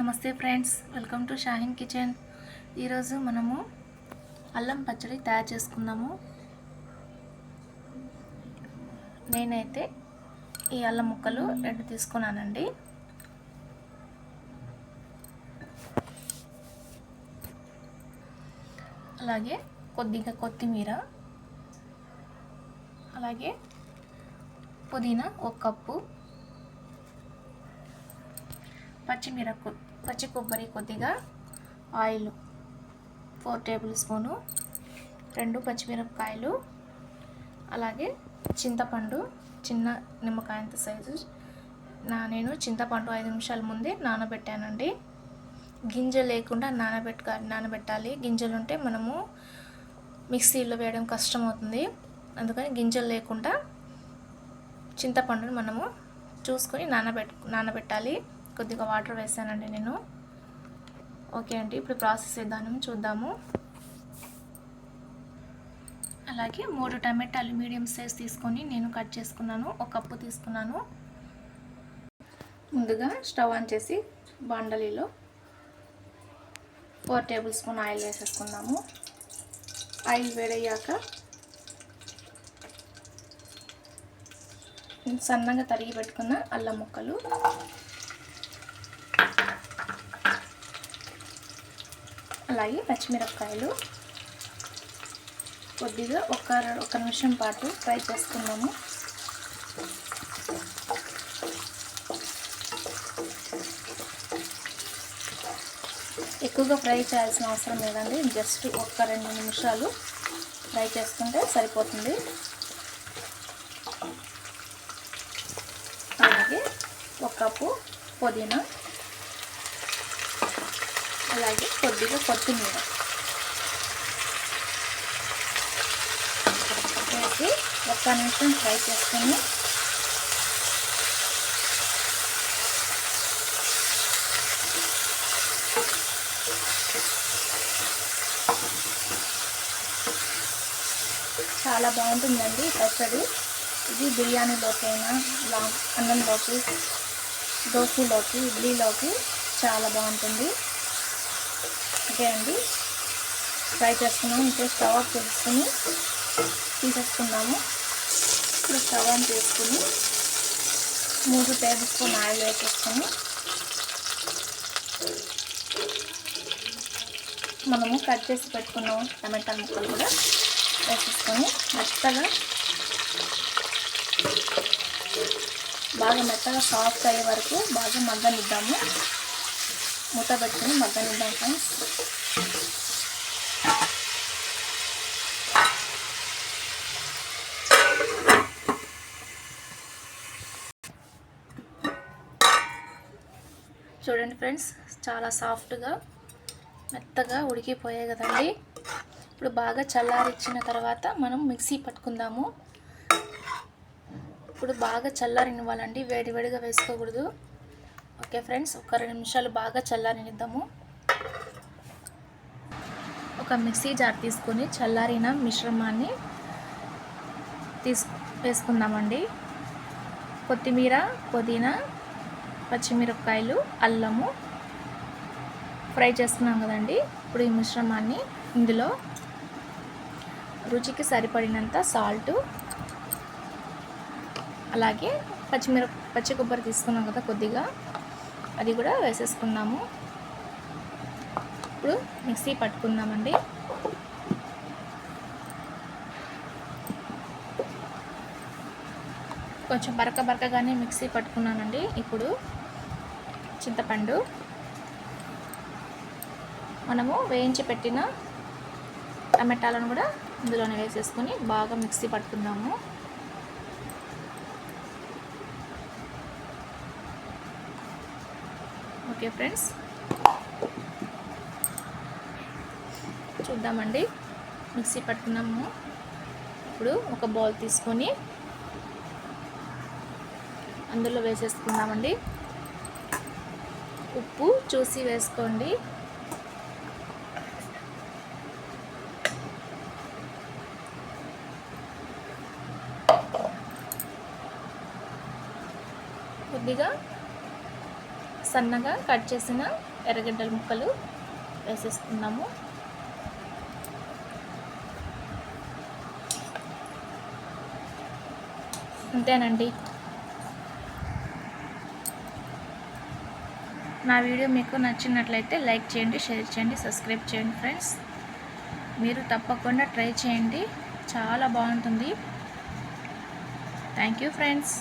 నమస్తే friends welcome to Shaheen kitchen. ఈరోజు మనము అల్లం పచ్చడి తయారు చేసుకుందాము నేనైతే ఈ అల్లం ముక్కలు రెండు తీసుకున్నానండి. అలాగే కొద్దిగా కొత్తిమీర అలాగే పుదీనా ఒక కప్పు పచ్చిమిరప పచ్చి కొబ్బరి కొద్దిగా ఆయిల్ ఫోర్ టేబుల్ స్పూను రెండు పచ్చిమిరపకాయలు అలాగే చింతపండు చిన్న నిమ్మకాయంత సైజు. నా నేను చింతపండు ఐదు నిమిషాల ముందే నానబెట్టానండి. గింజ లేకుండా నానబెట్టుక నానబెట్టాలి. గింజలు ఉంటే మనము మిక్సీలో వేయడం కష్టం అవుతుంది అందుకని గింజలు లేకుండా చింతపండుని మనము చూసుకొని నానబెట్ నానబెట్టాలి. కొద్దిగా వాటర్ వేసానండి నేను. ఓకే అండి ఇప్పుడు ప్రాసెస్ విధానం చూద్దాము. అలాగే మూడు టమాటాలు మీడియం సైజ్ తీసుకొని నేను కట్ చేసుకున్నాను ఒక కప్పు తీసుకున్నాను. ముందుగా స్టవ్ ఆన్ చేసి బాండలీలో ఫోర్ టేబుల్ స్పూన్ ఆయిల్ వేసేసుకున్నాము ఆయిల్ వేడయ్యాక సన్నగా తరిగి పెట్టుకున్న అల్లం ముక్కలు. అలాగే పచ్చిమిరపకాయలు. కొద్దిగా ఒక ఒక నిమిషం పాటు ఫ్రై చేసుకున్నాము ఎక్కువగా ఫ్రై చేయాల్సిన అవసరం లేదండి. జస్ట్ ఒక రెండు నిమిషాలు ఫ్రై చేసుకుంటే సరిపోతుంది. అలాగే ఒక కప్పు పుదీనా అలాగే కొద్దిగా కొత్తిమీర. వేసి ఒక్క నిమిషం ఫ్రై చేసుకొని చాలా బాగుంటుందండి పచ్చడి. ఇది బిర్యానీలోకి అయినా లా అన్నంలోకి దోశలోకి ఇడ్లీలోకి చాలా బాగుంటుంది. ఓకే అండి ఫ్రై చేసుకున్నాము ఇంకా స్టవ్ ఆఫ్ చేసుకుని తీసేసుకున్నాము ఇప్పుడు స్టవ్ ఆన్ చేసుకుని మూడు టేబుల్ స్పూన్ ఆయిల్ వేసేసుకొని మనము కట్ చేసి పెట్టుకున్నాము టమాటా ముక్కలు కూడా వేసేసుకొని మెత్తగా బాగా మెత్తగా సాఫ్ట్ అయ్యే వరకు బాగా మగ్గనిద్దాము. మూత పెట్టుకుని మగ్గనిద్దాం ఫ్రెండ్స్. చూడండి ఫ్రెండ్స్ చాలా సాఫ్ట్గా మెత్తగా ఉడికిపోయాయి కదండి. ఇప్పుడు బాగా చల్లారిచ్చిన తర్వాత మనం మిక్సీ పట్టుకుందాము. ఇప్పుడు బాగా చల్లారినివ్వాలండి వేడి వేడిగా వేసుకోకూడదు. ఓకే ఫ్రెండ్స్ ఒక రెండు నిమిషాలు బాగా చల్లారనిద్దాము. ఒక మిక్సీ జార్ తీసుకొని చల్లారిన మిశ్రమాన్ని తీసు వేసుకుందామండి. కొత్తిమీర పుదీనా పచ్చిమిరపకాయలు అల్లము ఫ్రై చేసుకున్నాం కదండి. ఇప్పుడు ఈ మిశ్రమాన్ని ఇందులో రుచికి సరిపడినంత సాల్టు అలాగే పచ్చిమిర పచ్చి కొబ్బరి తీసుకున్నాం కదా కొద్దిగా. అది కూడా వేసేసుకున్నాము ఇప్పుడు మిక్సీ పట్టుకుందామండి. కొంచెం బరక బరకగానే మిక్సీ పట్టుకున్నానండి ఇప్పుడు చింతపండు. మనము వేయించి పెట్టిన టమాటాలను కూడా ఇందులోనే వేసేసుకొని బాగా మిక్సీ పట్టుకుందాము. Okay friends. చూద్దామండి. మిక్సీ పట్టుకున్నాము. ఇప్పుడు ఒక బౌల్ తీసుకొని అందులో వేసేసుకుందామండి. ఉప్పు చూసి వేసుకోండి. కొద్దిగా సన్నగా కట్ చేసిన ఎర్రగడ్డల ముక్కలు వేసేసుకున్నాము. అంతేనండి. నా వీడియో మీకు నచ్చినట్లయితే లైక్ చేయండి షేర్ చేయండి సబ్స్క్రైబ్ చేయండి ఫ్రెండ్స్. మీరు తప్పకుండా ట్రై చేయండి. చాలా బాగుంటుంది. Thank you friends.